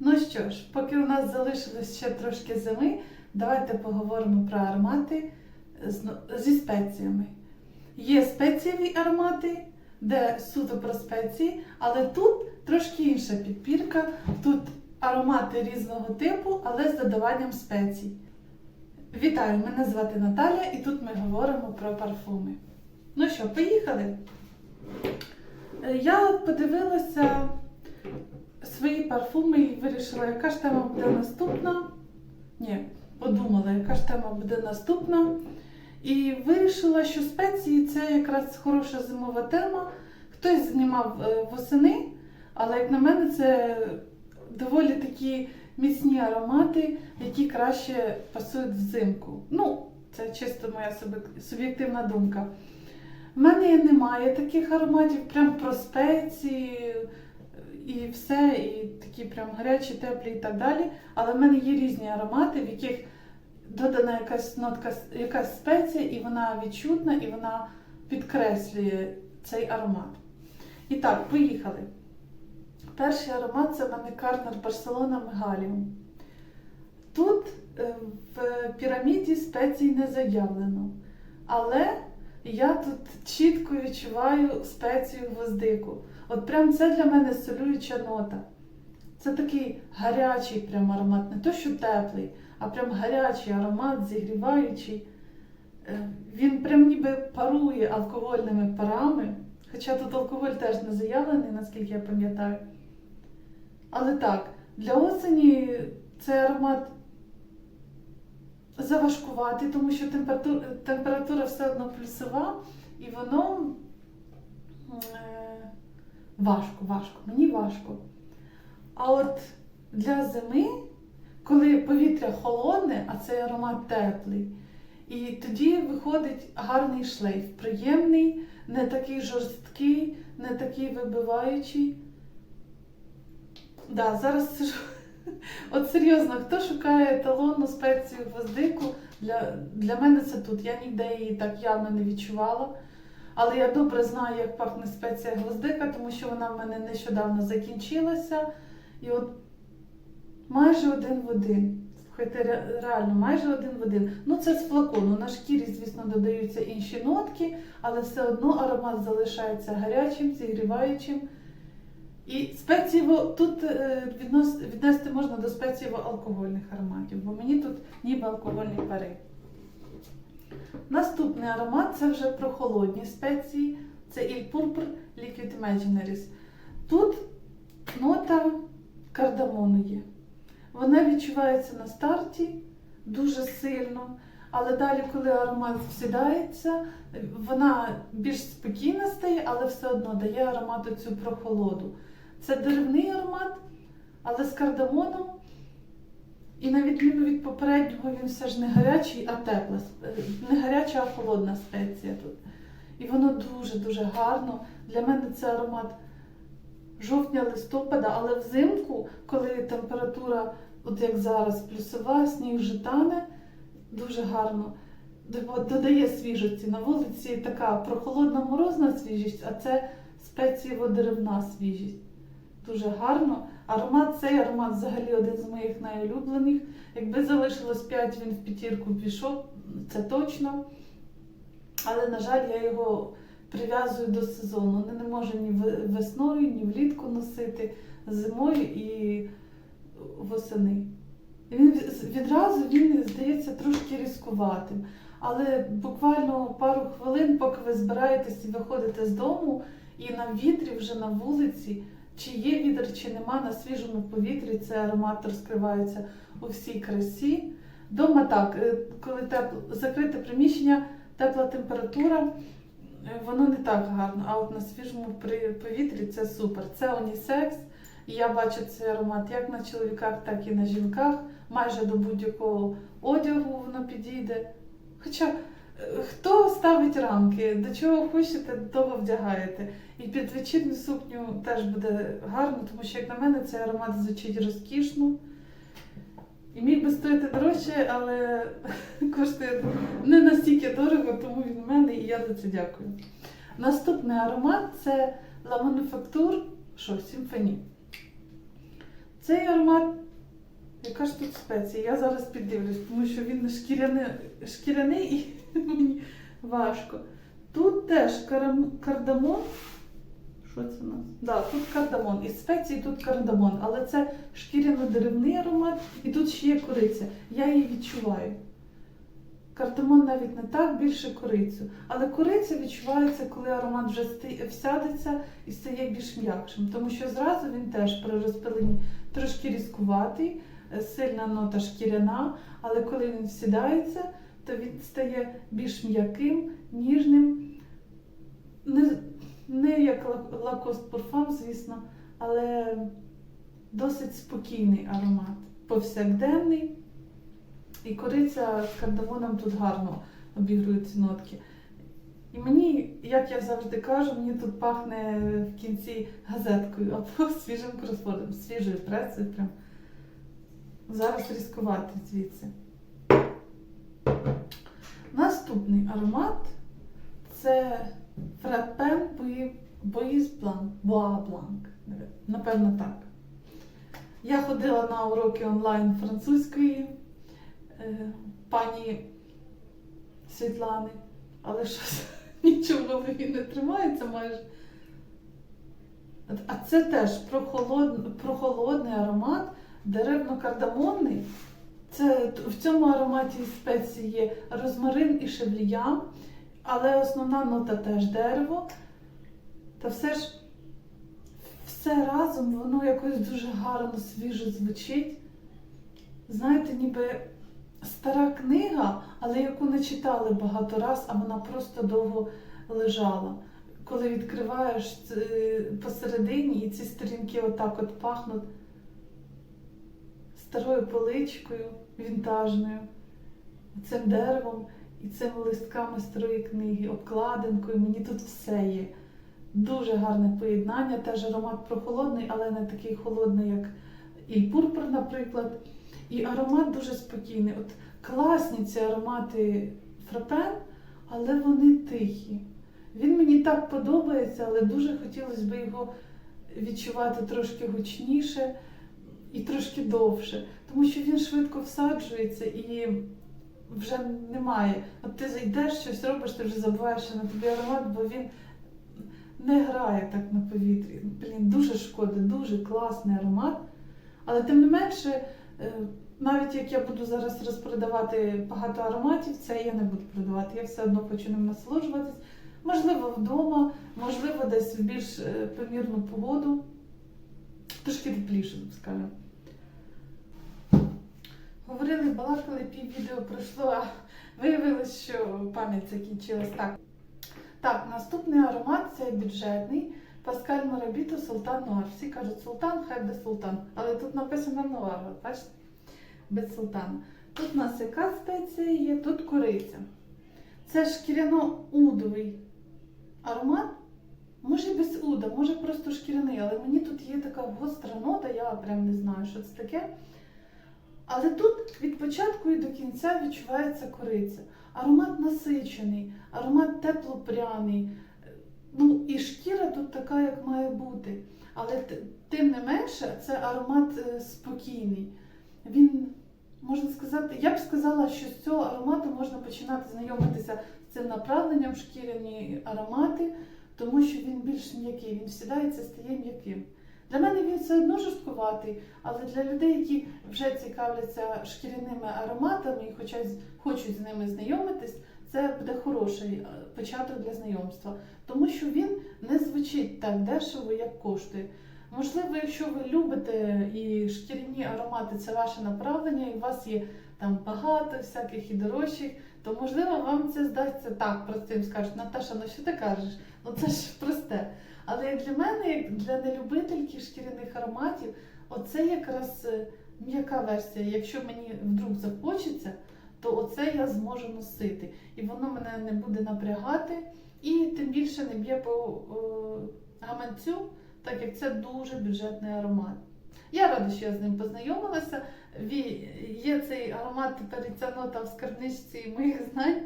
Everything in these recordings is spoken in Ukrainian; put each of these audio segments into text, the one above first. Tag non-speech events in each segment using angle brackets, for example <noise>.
Ну що ж, поки у нас залишилось ще трошки зими, давайте поговоримо про аромати зі спеціями. Є спецієві аромати, де суто про спеції, але тут трошки інша підпірка. Тут аромати різного типу, але з додаванням спецій. Вітаю! Мене звати Наталя і тут ми говоримо про парфуми. Ну що, поїхали? Е, Я подивилася свої парфуми і вирішила, яка ж тема буде наступна. Ні, подумала, яка ж тема буде наступна. І вирішила, що спеції це якраз хороша зимова тема. Хтось знімав е, восени, але як на мене, це доволі такі міцні аромати, які краще пасують взимку. Ну, це чисто моя суб'єктивна думка. У мене немає таких ароматів, прям про спеції і все, і такі прям гарячі, теплі і так далі. Але в мене є різні аромати, в яких додана якась нотка, якась спеція, і вона відчутна, і вона підкреслює цей аромат. І так, поїхали. Перший аромат це в мене Карнер Барселона Мегаліум. Тут е, в піраміді спецій не заявлено. Але я тут чітко відчуваю спецію гвоздику. От прям це для мене солююча нота. Це такий гарячий прям аромат, не то що теплий, а прям гарячий аромат, зігріваючий. Е, Він прям ніби парує алкогольними парами. Хоча тут алкоголь теж не заявлений, наскільки я пам'ятаю. Але так, для осені цей аромат заважкуватий, тому що температура, температура все одно плюсова, і воно е, важко, важко, мені важко. А от для зими, коли повітря холодне, а цей аромат теплий, і тоді виходить гарний шлейф, приємний, не такий жорсткий, не такий вибиваючий. Да, зараз сижу. <laughs> От серйозно, хто шукає еталонну спецію гвоздику, для, для мене це тут. Я ніде її так явно не відчувала. Але я добре знаю, як пахне спеція гвоздика, тому що вона в мене нещодавно закінчилася. І от майже один в один. Слухайте, реально, майже один в один. Ну, це з флакону. На шкірі, звісно, додаються інші нотки, але все одно аромат залишається гарячим, зігріваючим. І спецієво тут е, віднести можна до спецієво-алкогольних ароматів, бо мені тут ніби алкогольні пари. Наступний аромат це вже про холодні спеції. Це Il Purpur Liquid Imaginaries. Тут нота кардамону є. Вона відчувається на старті дуже сильно, але далі, коли аромат всідається, вона більш спокійна стає, але все одно дає аромату цю прохолоду. Це деревний аромат, але з кардамоном. І на відміну від попереднього, він все ж не гарячий, а тепла. Не гаряча, а холодна спеція тут. І воно дуже-дуже гарно. Для мене це аромат жовтня-листопада, але взимку, коли температура, от як зараз, плюсова, сніг вже тане, дуже гарно додає свіжості. На вулиці така прохолодна морозна свіжість, а це спецієво-деревна свіжість. Дуже гарно. Аромат, цей аромат взагалі один з моїх найулюблених. Якби залишилось 5, він в п'ятірку пішов, це точно. Але, на жаль, я його прив'язую до сезону. Не, не можу ні весною, ні влітку носити, зимою і восени. Він відразу він здається трошки різкуватим. Але буквально пару хвилин, поки ви збираєтесь і виходите з дому, і на вітрі вже на вулиці, чи є вітер, чи нема, на свіжому повітрі цей аромат розкривається у всій красі. Дома так, е, коли тепло, закрите приміщення, тепла температура, е, воно не так гарно, а от на свіжому повітрі це супер. Це унісекс. І я бачу цей аромат як на чоловіках, так і на жінках. Майже до будь-якого одягу воно підійде. Хоча хто ставить рамки, до чого хочете, до того вдягаєте. І під вечірню сукню теж буде гарно, тому що, як на мене, цей аромат звучить розкішно. І міг би стояти дорожче, але <laughs> коштує не настільки дорого, тому він в мене і я за це дякую. Наступний аромат це La Manufacture, Symphony. Цей аромат, яка ж тут спеція? Я зараз піддивлюсь, тому що він шкіряний, шкіряний і <laughs> мені важко. Тут теж кардамон. Що це у нас? Да, тут кардамон. Із спеції тут кардамон, але це шкіряно-деревний аромат, і тут ще є кориця. Я її відчуваю. Кардамон навіть не так, більше корицю. Але кориця відчувається, коли аромат вже всядеться і стає більш м'якшим. Тому що зразу він теж при розпиленні трошки різкуватий, е, сильна нота шкіряна, але коли він всідається, то він стає більш м'яким, ніжним. Не, не як Ла- Lacoste Parfum, звісно, але досить спокійний аромат. Повсякденний. І кориця з кардамоном тут гарно обігрують ці нотки. І мені, як я завжди кажу, мені тут пахне в кінці газеткою або <laughs> свіжим кросвордом, свіжою пресою. Прям. Зараз різкувати звідси. Наступний аромат це фрапен Боїз Бланк. Напевно, так. Я ходила на уроки онлайн французької е, пані Світлани, але щось <laughs> нічого в голові не тримається майже. А це теж прохолод... прохолодний аромат, деревно-кардамонний. Це в цьому ароматі спеції є розмарин і шевлія, але основна нота теж дерево. Та все ж все разом воно якось дуже гарно, свіжо звучить. Знаєте, ніби стара книга, але яку не читали багато раз, а вона просто довго лежала. Коли відкриваєш е, посередині і ці сторінки отак от пахнуть старою поличкою вінтажною, цим деревом і цими листками старої книги, обкладинкою. Мені тут все є. Дуже гарне поєднання, теж аромат прохолодний, але не такий холодний, як і пурпур, наприклад. І аромат дуже спокійний. От класні ці аромати фрапен, але вони тихі. Він мені так подобається, але дуже хотілося б його відчувати трошки гучніше і трошки довше, тому що він швидко всаджується і вже немає. От ти зайдеш, щось робиш, ти вже забуваєш, що на тобі аромат, бо він не грає так на повітрі. Блін, дуже шкода, дуже класний аромат. Але тим не менше, е, навіть як я буду зараз розпродавати багато ароматів, це я не буду продавати. Я все одно хочу ним насолоджуватись. Можливо, вдома, можливо, десь в більш е, помірну погоду. Трошки тепліше, скажімо. Говорили, балакали, пів відео пройшло, а виявилось, що пам'ять закінчилась так. Так, наступний аромат це бюджетний. Паскаль Марабіто Султан Нуар. Всі кажуть султан, хай буде султан. Але тут написано Нуар, бачите? Без султана. Тут у нас яка спеція є, тут кориця. Це шкіряно-удовий аромат. Може без уда, може просто шкіряний, але мені тут є така гостра нота, я прям не знаю, що це таке. Але тут від початку і до кінця відчувається кориця. Аромат насичений, аромат теплопряний. Ну і шкіра тут така, як має бути. Але тим не менше, це аромат е, спокійний. Він, можна сказати, я б сказала, що з цього аромату можна починати знайомитися з цим направленням шкіряні аромати, тому що він більш м'який, він всідається, стає м'яким. Для мене він все одно жорсткуватий, але для людей, які вже цікавляться шкіряними ароматами і хочуть, хочуть з ними знайомитись, це буде хороший е, початок для знайомства, тому що він не звучить так дешево, як коштує. Можливо, якщо ви любите і шкіряні аромати це ваше направлення, і у вас є там багато всяких і дорожчих, то можливо вам це здасться так простим. Скажуть, Наташа, ну що ти кажеш? Ну це ж просте. Але для мене, як для нелюбительки шкіряних ароматів, оце якраз е, м'яка версія. Якщо мені вдруг захочеться, то оце я зможу носити. І воно мене не буде напрягати, і тим більше не б'є по е, гаманцю, так як це дуже бюджетний аромат. Я рада, що я з ним познайомилася. Є цей аромат, тепер і ця нота в скарбничці моїх знань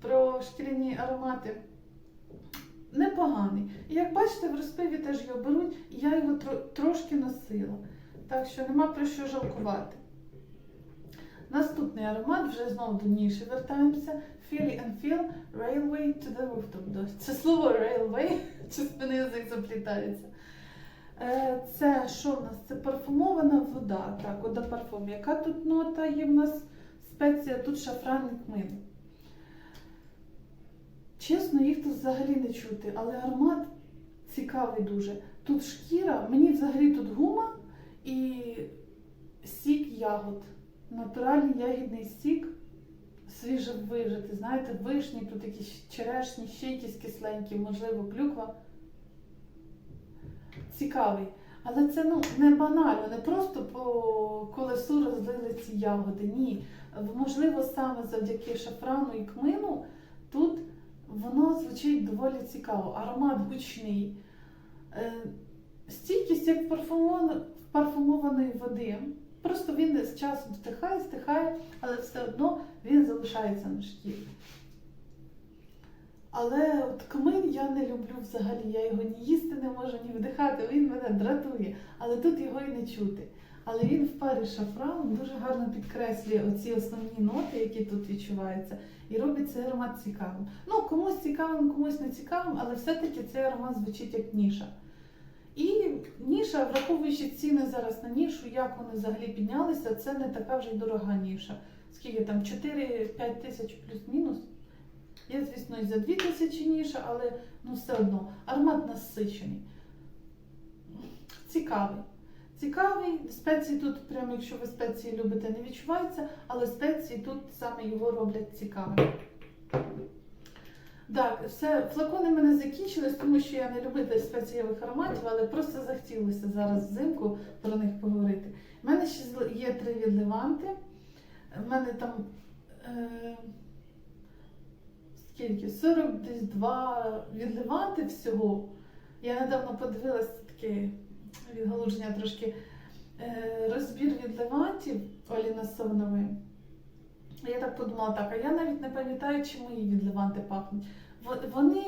про шкіряні аромати. Непоганий. І як бачите, в розпиві теж його беруть, і я його тро- трошки носила. Так що нема про що жалкувати. Наступний аромат, вже знову до ніші вертаємося. Feely and Feel Railway to the Rooftop. Це слово railway, <laughs> щось мене язик заплітається. Е, Це що в нас? Це парфумована вода. Так, вода парфум. Яка тут нота є в нас спеція? Тут шафран і кмин. Чесно, їх тут взагалі не чути, але аромат цікавий дуже. Тут шкіра, мені взагалі тут гума і сік ягод. Натуральний ягідний сік, свіже вижити. Знаєте, вишні, тут якісь черешні, ще якісь кисленькі, можливо, клюква. Цікавий. Але це ну, не банально, не просто по колесу розлили ці ягоди. Ні. Можливо, саме завдяки шафрану і кмину тут воно звучить доволі цікаво. Аромат гучний. Е, Стійкість як парфумованої води. Просто він з часом стихає, стихає, але все одно він залишається на шкірі. Але от кмин я не люблю взагалі, я його ні їсти не можу, ні вдихати, він мене дратує, але тут його і не чути. Але він в парі з шафраном дуже гарно підкреслює оці основні ноти, які тут відчуваються, і робить цей аромат цікавим. Ну, комусь цікавим, комусь не цікавим, але все-таки цей аромат звучить як ніша. І ніша, враховуючи ціни зараз на нішу, як вони взагалі піднялися, це не така вже й дорога ніша. Скільки там 4-5 тисяч плюс-мінус. Є, звісно, і за 2 тисячі ніша, але ну все одно аромат насичений. Цікавий. Цікавий. Спеції тут, прямо якщо ви спеції любите, не відчувається, але спеції тут саме його роблять цікавим. Так, все, флакони в мене закінчились, тому що я не любитель спецієвих ароматів, але просто захотілося зараз взимку про них поговорити. У мене ще є три відливанти. У мене там е, скільки? 42 відливанти всього. Я недавно подивилася таке відгалуження трошки розбір розбір відливантів Оліна Совнової. Я так подумала, так, а я навіть не пам'ятаю, чи мої відливанти пахнуть. Вони,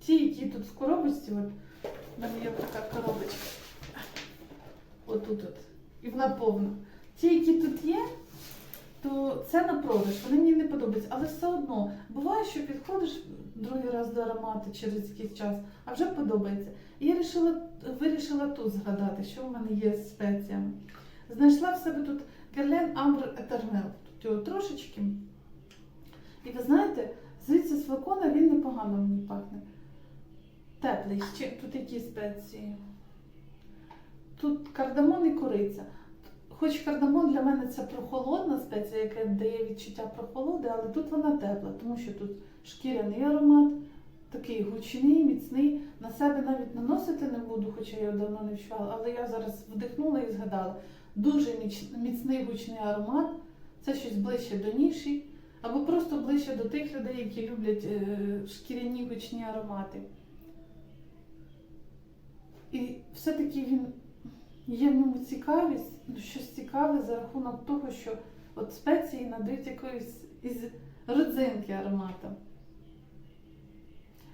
ті, які тут в коробочці, от, в мене є така коробочка. Отут от. І вона повна. Ті, які тут є, то це на продаж, вони мені не подобаються. Але все одно, буває, що підходиш другий раз до аромату через якийсь час, а вже подобається. І я вирішила, вирішила тут згадати, що в мене є з спеціями. Знайшла в себе тут Герлен Амбр Етернел. Тут його трошечки. І ви знаєте, звідси з флакона він непогано мені пахне. Теплий. Ще тут які спеції. Тут кардамон і кориця. Хоч кардамон для мене це прохолодна спеція, яка дає відчуття прохолоди, але тут вона тепла, тому що тут шкіряний аромат, такий гучний, міцний. На себе навіть наносити не буду, хоча я його давно не відчувала, але я зараз вдихнула і згадала. Дуже міцний гучний аромат. Це щось ближче до ніші, або просто ближче до тих людей, які люблять е, шкіряні гучні аромати. І все-таки він є в ньому цікавість, ну, щось цікаве за рахунок того, що от спеції надають якоїсь із родзинки аромату.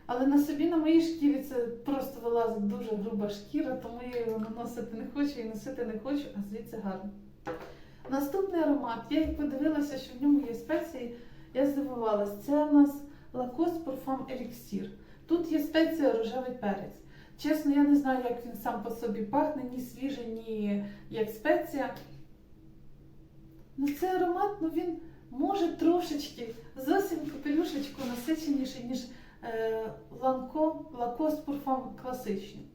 Але на собі на моїй шкірі це просто вилазить дуже груба шкіра, тому я його наносити не хочу і носити не хочу, а звідси гарно. Наступний аромат, я як подивилася, що в ньому є спеції, я здивувалась. Це у нас Lacoste Parfum Elixir. Тут є спеція рожевий перець. Чесно, я не знаю, як він сам по собі пахне, ні свіжий, ні як спеція. Ну, цей аромат, ну він може трошечки, зовсім капелюшечку насиченіший, ніж е, Lancome Lacoste Parfum класичний.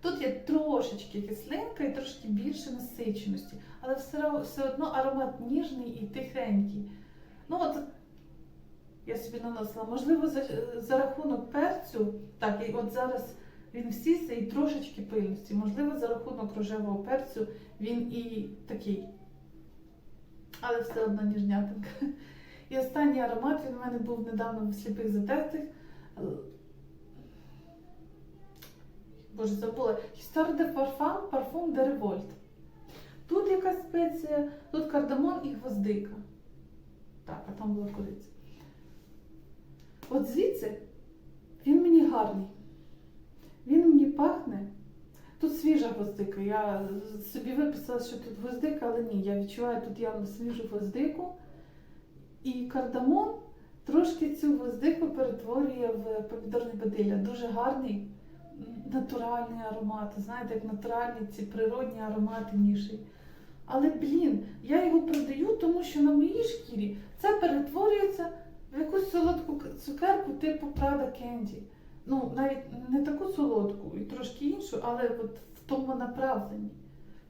Тут є трошечки кислинка і трошки більше насиченості, але все, все одно аромат ніжний і тихенький. Ну от я собі наносила, можливо, за, за рахунок перцю, так, і от зараз він всісся і трошечки пильності. Можливо, за рахунок рожевого перцю він і такий. Але все одно ніжнятинка. І останній аромат він у мене був недавно в сліпих затертих. Боже, забула. Histoire de Parfum, Parfum de Revolt. Тут якась спеція, тут кардамон і гвоздика. Так, а там була кориця. От звідси він мені гарний. Він мені пахне Тут свіжа гвоздика. Я собі виписала, що тут гвоздика, але ні, я відчуваю тут явно свіжу гвоздику. І кардамон трошки цю гвоздику перетворює в помідорне бадилля. Дуже гарний натуральний аромат. Знаєте, як натуральні ці природні аромати ніші. Але, блін, я його продаю, тому що на моїй шкірі це перетворюється в якусь солодку цукерку типу Prada Candy. Ну, навіть не таку солодку і трошки іншу, але от в тому направленні.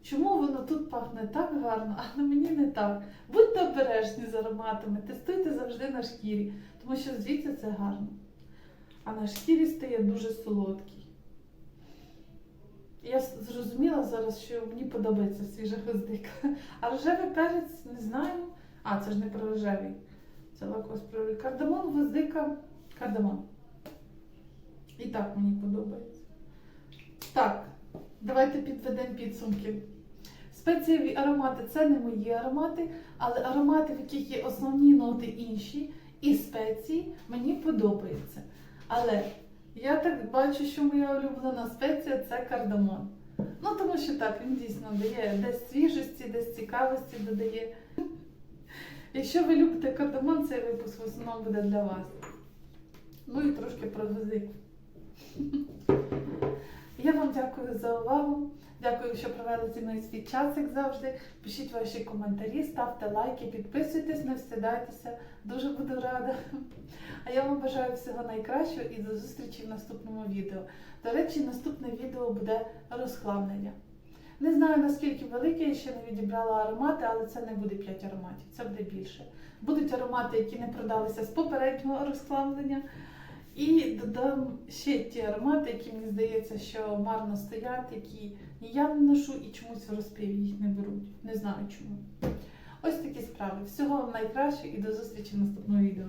Чому воно тут пахне так гарно, а на мені не так? Будьте обережні з ароматами, тестуйте завжди на шкірі, тому що звідси це гарно. А на шкірі стає дуже солодкий. Я зрозуміла зараз, що мені подобається свіжа гвоздика. А рожевий перець не знаю. А, це ж не про рожевий. Це лакос про кардамон, гвоздика, кардамон. І так мені подобається. Так, давайте підведемо підсумки. Спецієві аромати це не мої аромати, але аромати, в яких є основні ноти інші, і спеції мені подобаються. Але я так бачу, що моя улюблена спеція це кардамон. Ну, тому що так, він дійсно дає десь свіжості, десь цікавості додає. Якщо ви любите кардамон, цей випуск в основному буде для вас. Ну і трошки про гвоздику. Я вам дякую за увагу. Дякую, що провели зі мною свій час, як завжди. Пишіть ваші коментарі, ставте лайки, підписуйтесь, не встидайтеся. Дуже буду рада. А я вам бажаю всього найкращого і до зустрічі в наступному відео. До речі, наступне відео буде розхламлення. Не знаю наскільки велике, я ще не відібрала аромати, але це не буде 5 ароматів, це буде більше. Будуть аромати, які не продалися з попереднього розхламлення. І додам ще ті аромати, які мені здається, що марно стоять, які я не ношу і чомусь в розпіві їх не беруть. Не знаю чому. Ось такі справи. Всього вам найкраще і до зустрічі в наступному відео.